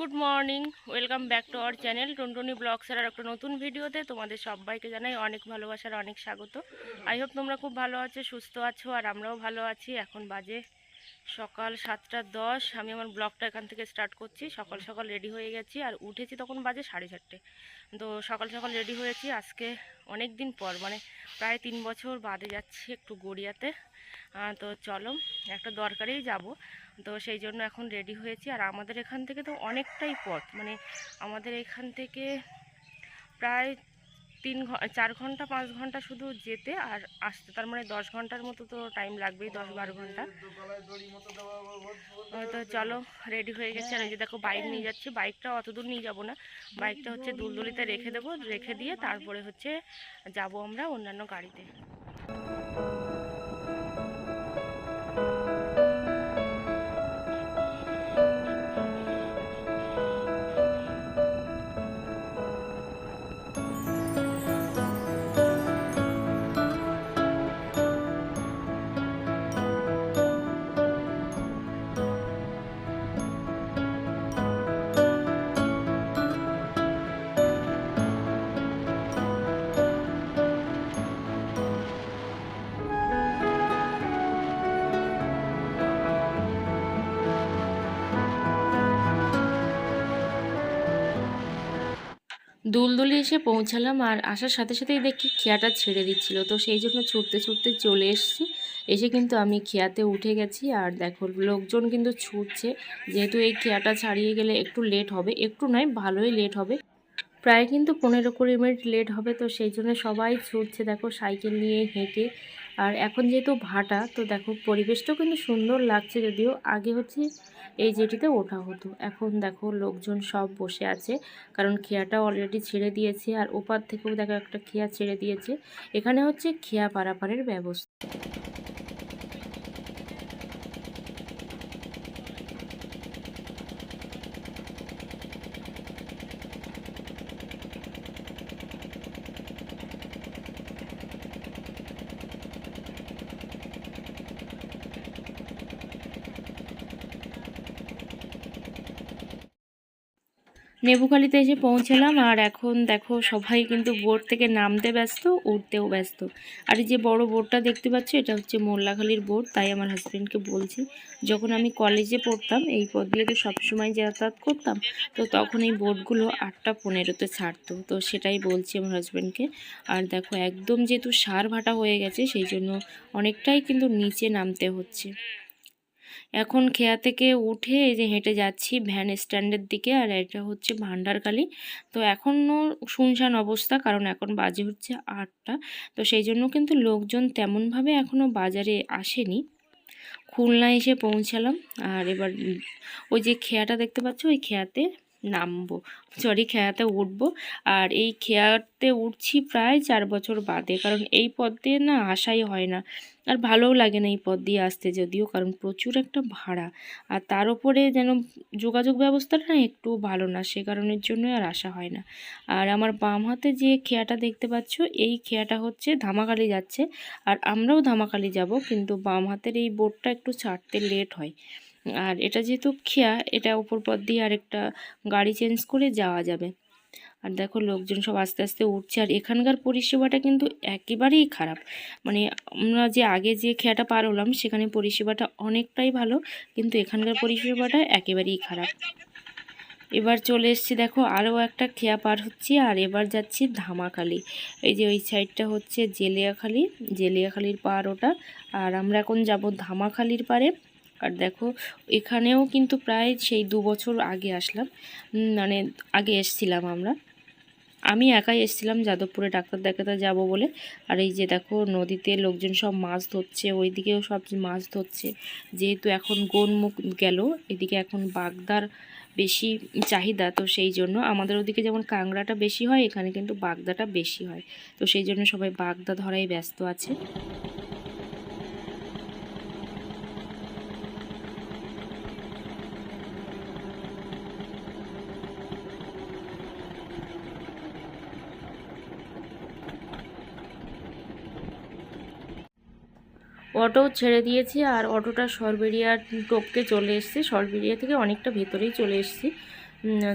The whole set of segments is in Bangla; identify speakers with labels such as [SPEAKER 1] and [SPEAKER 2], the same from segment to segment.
[SPEAKER 1] Good morning, welcome back to our channel. Tuntuni ব্লগসের আর একটা নতুন ভিডিওতে তোমাদের সবাইকে জানাই অনেক ভালোবাসার অনেক স্বাগত। আই হোপ তোমরা খুব ভালো আছো, সুস্থ আছো, আর আমরাও ভালো আছি। এখন বাজে সকাল সাতটা দশ। আমি আমার ব্লগটা এখান থেকে স্টার্ট করছি। সকাল সকাল রেডি হয়ে গেছি, আর উঠেছি তখন বাজে সাড়ে চারটে। তো সকাল সকাল রেডি হয়েছি। আজকে অনেক দিন পর মানে প্রায় তিন বছর বাদে যাচ্ছি একটু গড়িয়াতে। তো চলো, একটা দরকারেই যাব। তো সেই জন্য এখন রেডি হয়েছি। আর আমাদের এখান থেকে তো অনেকটাই পথ। মানে আমাদের এখান থেকে প্রায় তিন চার ঘণ্টা, পাঁচ ঘণ্টা শুধু যেতে আর আসতে। তার মানে দশ ঘণ্টার মতো তো টাইম লাগবেই, দশ বারো ঘণ্টা। তো চলো রেডি হয়ে গেছে। আর যে দেখো বাইক নিয়ে যাচ্ছি। বাইকটা অত দূর নিয়ে যাব না। বাইকটা হচ্ছে দুলদুলিতে রেখে দেবো, রেখে দিয়ে তারপরে হচ্ছে যাব আমরা অন্যান্য গাড়িতে। দুলদুলি এসে পৌঁছালাম আর আসার সাথে সাথেই দেখি খেয়াটা ছেড়ে দিচ্ছিল। তো সেই জন্য ছুটতে ছুটতে চলে এসেছি। এসে কিন্তু আমি খেয়াতে উঠে গেছি আর দেখো লোকজন কিন্তু ছুটছে। যেহেতু এই খেয়াটা ছাড়িয়ে গেলে একটু লেট হবে, একটু নয়, ভালোই লেট হবে। প্রায় কিন্তু পনেরো কুড়ি মিনিট লেট হবে। তো সেই জন্য সবাই ছুটছে। দেখো সাইকেল নিয়ে হেঁটে আর এখন যেহেতু ভাটা, তো দেখো পরিবেশটাও কিন্তু সুন্দর লাগছে যদিও। আগে হচ্ছে এই জেটিতে ওঠা হতো। এখন দেখো লোকজন সব বসে আছে, কারণ খেয়াটা অলরেডি ছেড়ে দিয়েছে আর ওপার থেকেও দেখো একটা খেয়া ছেড়ে দিয়েছে। এখানে হচ্ছে খেয়া পারাপারের ব্যবস্থা। নেবুখালিতে এসে পৌঁছালাম, আর এখন দেখো সবাই কিন্তু বোট থেকে নামতে ব্যস্ত, উঠতেও ব্যস্ত। আর এই যে বড় বোটটা দেখতে পাচ্ছ, এটা হচ্ছে মোল্লাখালির বোট, তাই আমার হাজব্যান্ডকে বলছি। যখন আমি কলেজে পড়তাম, এই দিয়ে তো সবসময় যাতায়াত করতাম, তো তখন এই বোটগুলো আটটা পনেরোতে ছাড়তো, তো সেটাই বলছি আমার হাজব্যান্ডকে আর দেখো, একদম যেহেতু সার ভাটা হয়ে গেছে, সেই জন্য অনেকটাই কিন্তু নিচে নামতে হচ্ছে। এখন খেয়া থেকে উঠে এই যে হেঁটে যাচ্ছি ভ্যান স্ট্যান্ডের দিকে আর এটা হচ্ছে ভান্ডারকালী তো এখনও শুনশান অবস্থা কারণ এখন বাজে হচ্ছে আটটা। তো সেই জন্য কিন্তু লোকজন তেমনভাবে এখনও বাজারে আসেনি। খুলনা এসে পৌঁছালাম আর এবার ওই যে খেয়াটা দেখতে পাচ্ছ? ওই খেয়াতে নামবো। সরি, খেয়াতে উঠবো। আর এই খেয়াতে উঠছি প্রায় চার বছর বাদে, কারণ এই পদ দিয়ে না আসাই হয় না। আর ভালোও লাগে না এই পদ দিয়ে আসতে যদিও, কারণ প্রচুর একটা ভাড়া। আর তার উপরে যেন যোগাযোগ ব্যবস্থাটা না একটু ভালো না, সে কারণের জন্য আর আসা হয় না। আর আমার বাম হাতে যে খেয়াটা দেখতে পাচ্ছ, এই খেয়াটা হচ্ছে ধামাকালি যাচ্ছে। আর আমরাও ধামাকালি যাব, কিন্তু বাম হাতের এই বোর্ডটা একটু ছাড়তে লেট হয়। আর এটা যেহেতু খেয়া, এটা উপর পথ দিয়ে আরেকটা গাড়ি চেঞ্জ করে যাওয়া যাবে। আর দেখো লোকজন সব আস্তে আস্তে উঠছে, আর এখানকার পরিষেবাটা কিন্তু একেবারেই খারাপ। মানে আমরা যে আগে যে খেয়াটা পার হলাম, সেখানে পরিষেবাটা অনেকটাই ভালো, কিন্তু এখানকার পরিষেবাটা একেবারেই খারাপ। এবার চলে এসেছি, দেখো আরও একটা খেয়া পার হচ্ছি, আর এবার যাচ্ছি ধামাখালি। এই যে ওই সাইডটা হচ্ছে জেলিয়াখালি, জেলিয়াখালির পার ওটা। আর আমরা এখন যাব ধামাখালির পারে। আর দেখো, এখানেও কিন্তু প্রায় সেই দু বছর আগে আসলাম। মানে আগে এসছিলাম আমরা। আমি একাই এসেছিলাম যাদবপুরে ডাক্তার দেখাতে যাব বলে। আর এই যে দেখো, নদীতে লোকজন সব মাছ ধরছে, ওইদিকেও সব মাছ ধরছে। যেহেতু এখন গোনমুখ গেল, এদিকে এখন বাগদার বেশি চাহিদা, তো সেই জন্য আমাদের ওদিকে যেমন কাংড়াটা বেশি হয়, এখানে কিন্তু বাগদাটা বেশি হয়। তো সেই জন্য সবাই বাগদা ধরাই ব্যস্ত আছে। অটো ছেড়ে দিয়েছি আর অটোটা সরবেরিয়ার টোপকে চলে এসেছি। সরবেরিয়া থেকে অনেকটা ভেতরেই চলে এসেছি।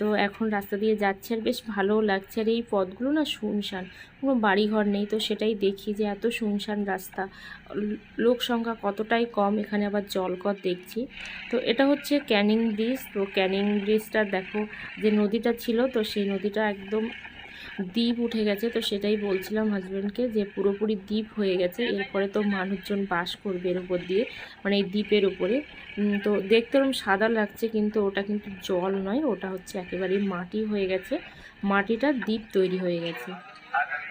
[SPEAKER 1] তো এখন রাস্তা দিয়ে যাচ্ছে আর বেশ ভালোও লাগছে। আর এই পথগুলো না শুনশান, কোনো বাড়িঘর নেই। তো সেটাই দেখি যে এত শুনশান রাস্তা। লোক সংখ্যা কতটাই কম, এখানে আবার জলকর দেখছি। তো এটা হচ্ছে ক্যানিং ব্রিজ। তো ক্যানিং ব্রিজটা দেখো যে নদীটা ছিল, তো সেই নদীটা একদম দ্বীপ উঠে গেছে, তো সেটাই বলছিলাম হাজব্যান্ডকে যে পুরোপুরি দ্বীপ হয়ে গেছে, এরপরে তো মানুষজন বাস করবে এর উপর দিয়ে মানে এই দ্বীপের উপরে। তো দেখতে ওরকম সাদা লাগছে কিন্তু ওটা কিন্তু জল নয়, ওটা হচ্ছে একেবারেই মাটি হয়ে গেছে। মাটিটা দ্বীপ তৈরি হয়ে গেছে।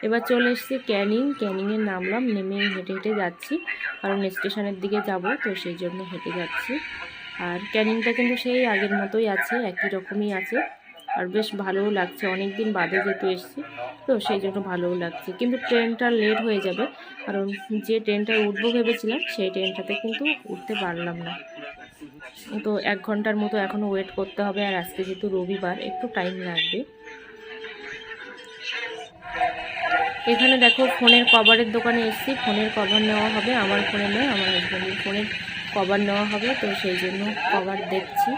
[SPEAKER 1] এবার চলে এসেছি ক্যানিং ক্যানিংয়ে নামলাম, নেমে হেঁটে হেঁটে যাচ্ছি, কারণ স্টেশনের দিকে যাব, তো সেই জন্য হেঁটে যাচ্ছি। আর ক্যানিংটা কিন্তু সেই আগের মতোই আছে, একই রকমই আছে। আর বেশ ভালোও লাগছে। অনেক দিন বাদে যেহেতু এসেছি, তো সেই জন্য ভালোও লাগছে। কিন্তু ট্রেনটা লেট হয়ে যাবে, কারণ যে ট্রেনটায় উঠবো ভেবেছিলাম, সেই ট্রেনটাতে কিন্তু উঠতে পারলাম না। তো এক ঘণ্টার মতো এখনও ওয়েট করতে হবে, আর আজকে যেহেতু রবিবার, একটু টাইম লাগবে। এখানে দেখো ফোনের কভারের দোকানে এসেছি, ফোনের কভার নেওয়া হবে, আমার ফোনে নয়, আমার হাজব্যান্ডের ফোনের কভার নেওয়া হবে, তো সেই জন্য কভার দেখছি।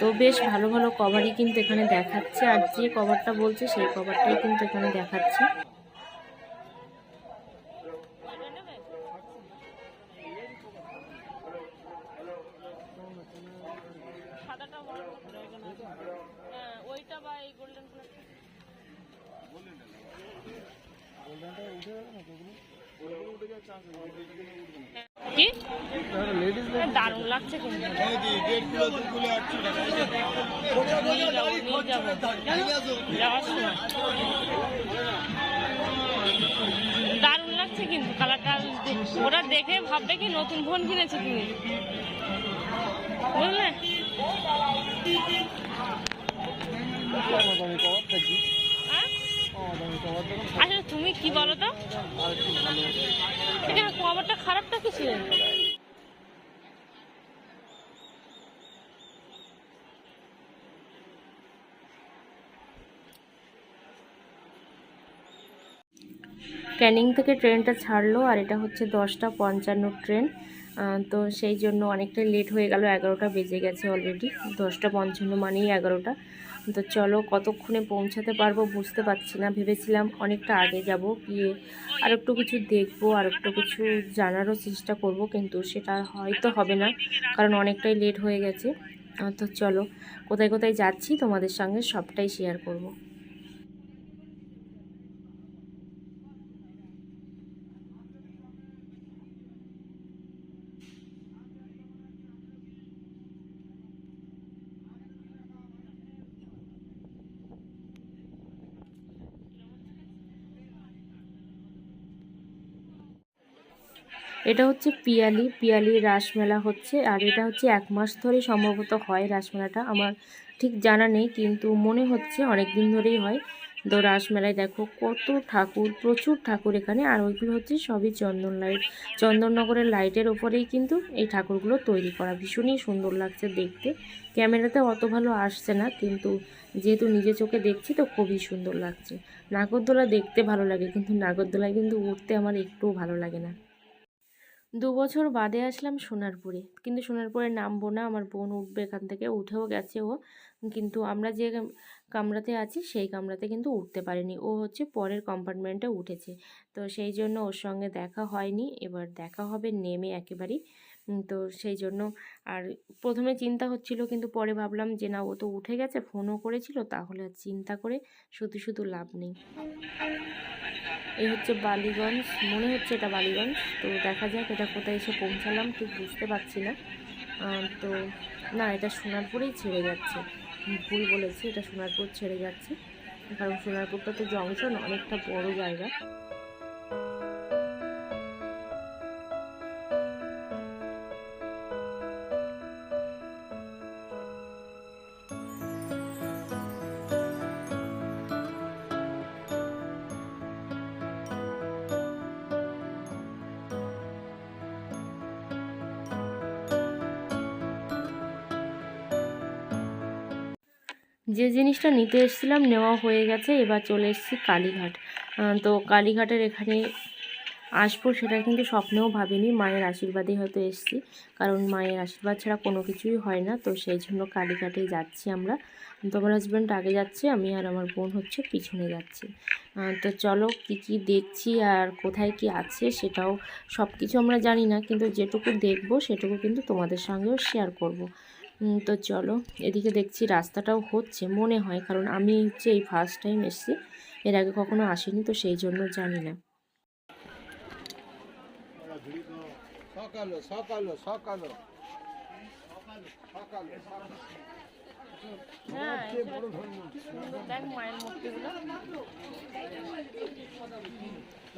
[SPEAKER 1] তো বেশ ভালো ভালো কভারই কিন্তু এখানে দেখাচ্ছে। আর যে কভারটা বলছে, সেই কভারটাই কিন্তু এখানে দেখাচ্ছে। নিয়ে যাব যাওয়ার সময়। দারুণ লাগছে কিন্তু কালারটা। ওরা দেখে ভাববে কি নতুন ফোন কিনেছো তুমি? বুঝলে? হ্যাঁ? আচ্ছা তুমি কি বলো তো? ক্যানিং থেকে ট্রেনটা ছাড়লো আর এটা হচ্ছে দশটা পঞ্চান্ন ট্রেন। তো সেই জন্য অনেকটা লেট হয়ে গেল, এগারোটা বেজে গেছে অলরেডি দশটা পঞ্চান্ন মানেই এগারোটা। তো চলো কতক্ষণে পৌঁছাতে পারব বুঝতে পারছি না। ভেবেছিলাম অনেকটা আগে যাব, গিয়ে আর একটু কিছু দেখব আর একটু কিছু জানারও চেষ্টা করব, কিন্তু সেটা হয়তো হবে না, কারণ অনেকটাই লেট হয়ে গেছে। তো চলো, কোথায় কোথায় যাচ্ছি তোমাদের সঙ্গে সবটাই শেয়ার করব। এটা হচ্ছে পিয়ালি পিয়ালি রাসমেলা হচ্ছে, আর এটা হচ্ছে এক মাস ধরে সম্ভবত হয় রাসমেলাটা, আমার ঠিক জানা নেই, কিন্তু মনে হচ্ছে অনেক দিন ধরেই হয়। তো রাসমেলায় দেখো কত ঠাকুর, প্রচুর ঠাকুর এখানে, আর ওইগুলো হচ্ছে সবই চন্দন লাইট। চন্দননগরের লাইটের ওপরেই কিন্তু এই ঠাকুরগুলো তৈরি করা, ভীষণই সুন্দর লাগছে দেখতে। ক্যামেরাতে অত ভালো আসছে না, কিন্তু যেহেতু নিজে চোখে দেখছি তো খুবই সুন্দর লাগছে। নাগরদোলা দেখতে ভালো লাগে, কিন্তু নাগরদোলায় কিন্তু উঠতে আমার একটুও ভালো লাগে না। দু বছর বাদে আসলাম সোনারপুরে। কিন্তু সোনারপুরে নামবো না, আমার বোন উঠবে এখান থেকে, উঠেও গেছে ও। কিন্তু আমরা যে কামরাতে আছি, সেই কামরাতে কিন্তু উঠতে পারিনি। ও হচ্ছে পরের কম্পার্টমেন্টে উঠেছে। তো সেই জন্য ওর সঙ্গে দেখা হয়নি। এবার দেখা হবে, নেমে একেবারেই। তো সেই জন্য। আর প্রথমে চিন্তা হচ্ছিল, কিন্তু পরে ভাবলাম যে, না, ও তো উঠে গেছে, ফোনও করেছিল, তাহলে আর চিন্তা করে শুধু শুধু লাভ নেই। এই হচ্ছে বালিগঞ্জ, মনে হচ্ছে এটা বালিগঞ্জ। তো দেখা যাক এটা কোথায় এসে পৌঁছালাম, ঠিক বুঝতে পারছি না। তো না, এটা সোনারপুরেই ছেড়ে যাচ্ছে। ভুল বলেছি, এটা সোনারপুর ছেড়ে যাচ্ছে। কারণ সোনারপুরটা তো জংশন, অনেকটা বড় জায়গা। যে জিনিসটা নিতে এসেছিলাম নেওয়া হয়ে গেছে, এবার চলে এসেছি কালীঘাট। তো কালীঘাটের এখানে আসব সেটা কিন্তু স্বপ্নেও ভাবিনি, মায়ের আশীর্বাদেই হয়তো এসেছি। কারণ মায়ের আশীর্বাদ ছাড়া কোনো কিছুই হয় না, তো সেই জন্য কালীঘাটে যাচ্ছি আমরা। তো আমার হাজব্যান্ড আগে যাচ্ছে, আমি আর আমার বোন হচ্ছে পিছনে যাচ্ছি। তো চলো কি কি দেখছি আর কোথায় কি আছে সেটাও সব কিছু আমরা জানি না, কিন্তু যেটুকু দেখব সেটুকু কিন্তু তোমাদের সঙ্গেও শেয়ার করব। তো চলো এদিকে দেখছি রাস্তাটাও হচ্ছে মনে হয় কারণ আমি হচ্ছে এই ফার্স্ট টাইম এসেছি এর আগে কখনো আসিনি তো সেই জন্য জানি না।
[SPEAKER 2] সকালো সকালো সকালো। সকালো
[SPEAKER 1] হ্যাঁ দেখ মায়ের মূর্তিগুলো।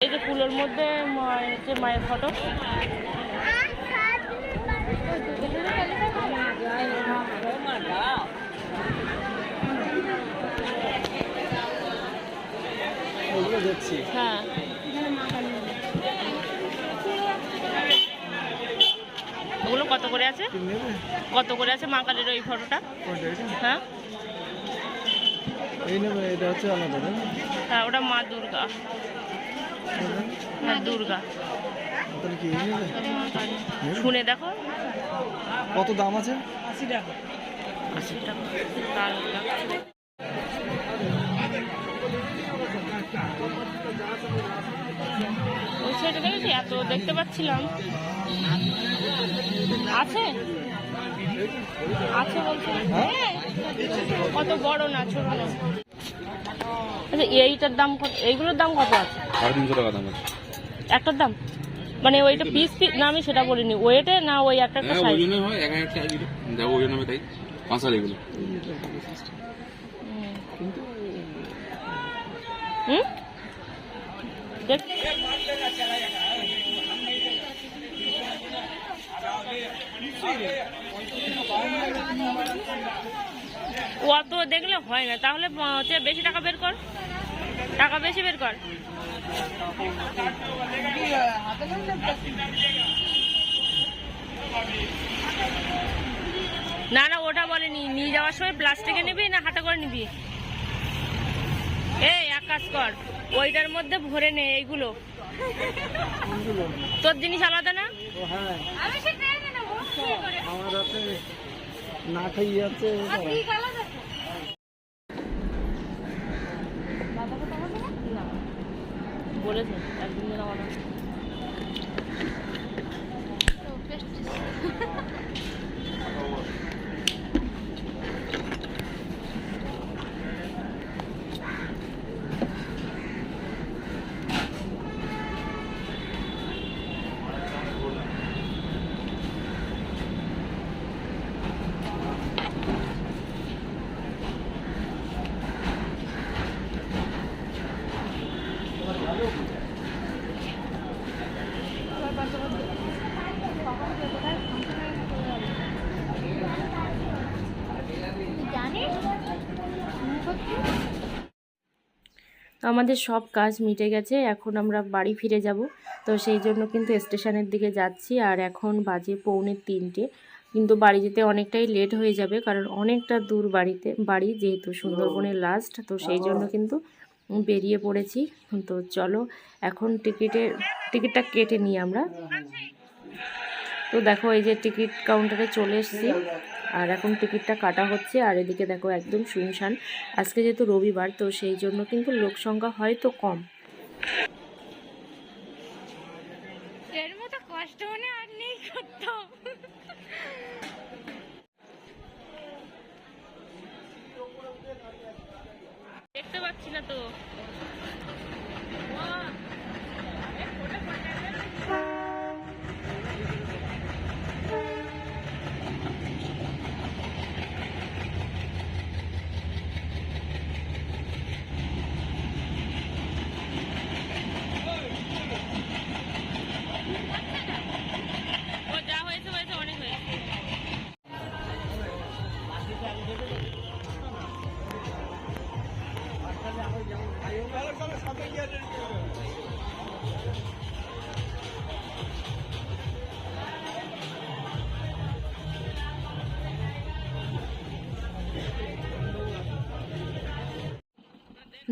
[SPEAKER 1] এই যে ফুলের মধ্যে মায়ের যে মায়ের ফটো।
[SPEAKER 2] দেখছি।
[SPEAKER 1] হ্যাঁ। কত করে আছে? কত করে আছে মা কালীর ওই ফটোটা হ্যাঁ? হ্যাঁ ওটা মা দুর্গা। মা দুর্গা। শুনে দেখো।
[SPEAKER 2] কত দাম আছে?
[SPEAKER 1] আশি টাকা। দারুণ লাগছে। সাইডে দেখেছি? এত দেখতে পাচ্ছিলাম। আছে? আছে বলছে। কত বড় না ছোট না। আচ্ছা এইটার দাম কত? এইগুলোর দাম কত আছে?
[SPEAKER 3] সাড়ে তিনশো টাকা দাম আছে।
[SPEAKER 1] একটার দাম? মানে ওইটা পিস পিস না আমি সেটা বলিনি। ওয়েটে না ওই একটা একটা
[SPEAKER 3] হ্যাঁ
[SPEAKER 1] সাইজ
[SPEAKER 3] হয় এক হবে তাই। পাঁচ হাজার এগুলো।
[SPEAKER 1] হুম? দেখ অত দেখলে হয় না। তাহলে হচ্ছে বেশি টাকা বের কর। টাকা বেশি বের কর। না না, ওটা বলেনি। নিয়ে যাওয়ার সময় প্লাস্টিকে নিবি না হাতে করে নিবি? এই, এক কাজ কর। ওইটার মধ্যে ভরে নে এইগুলো। তোর জিনিস আলাদা না?
[SPEAKER 2] ও হ্যাঁ।
[SPEAKER 4] আমি সেটা নেব
[SPEAKER 2] আমার আছে
[SPEAKER 1] না বলেছে একদিন যেন আমার
[SPEAKER 4] তো পেস্টিস জানিস
[SPEAKER 1] তো আমাদের সব কাজ মিটে গেছে এখন আমরা বাড়ি ফিরে যাব। তো সেই জন্য কিন্তু স্টেশনের দিকে যাচ্ছি আর এখন বাজে পৌনে তিনটে। কিন্তু বাড়ি যেতে অনেকটাই লেট হয়ে যাবে কারণ অনেকটা দূর বাড়িতে বাড়ি যেহেতু সুন্দরবনের লাস্ট তো সেই জন্য কিন্তু বেরিয়ে পড়েছি। তো চলো এখন টিকিটের টিকিটটা কেটে নিই আমরা। তো দেখো এই যে টিকিট কাউন্টারে চলে এসেছি। আর এখন টিকিটটা কাটা হচ্ছে আর এদিকে দেখো একদম শুনশান। আজকে যেহেতু রবিবার, তো সেই জন্য কিন্তু লোক সংখ্যা হয়তো কম।
[SPEAKER 4] নেই
[SPEAKER 1] দেখতে পাচ্ছি না তো।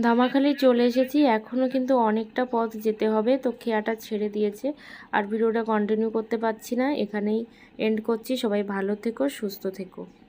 [SPEAKER 1] ধামাখালি চলে এসেছি এখনও কিন্তু অনেকটা পথ যেতে হবে, তো খেয়াটা ছেড়ে দিয়েছে, আর ভিডিওটা কন্টিনিউ করতে পারছি না, এখানেই এন্ড করছি, সবাই ভালো থেকো, সুস্থ থেকো।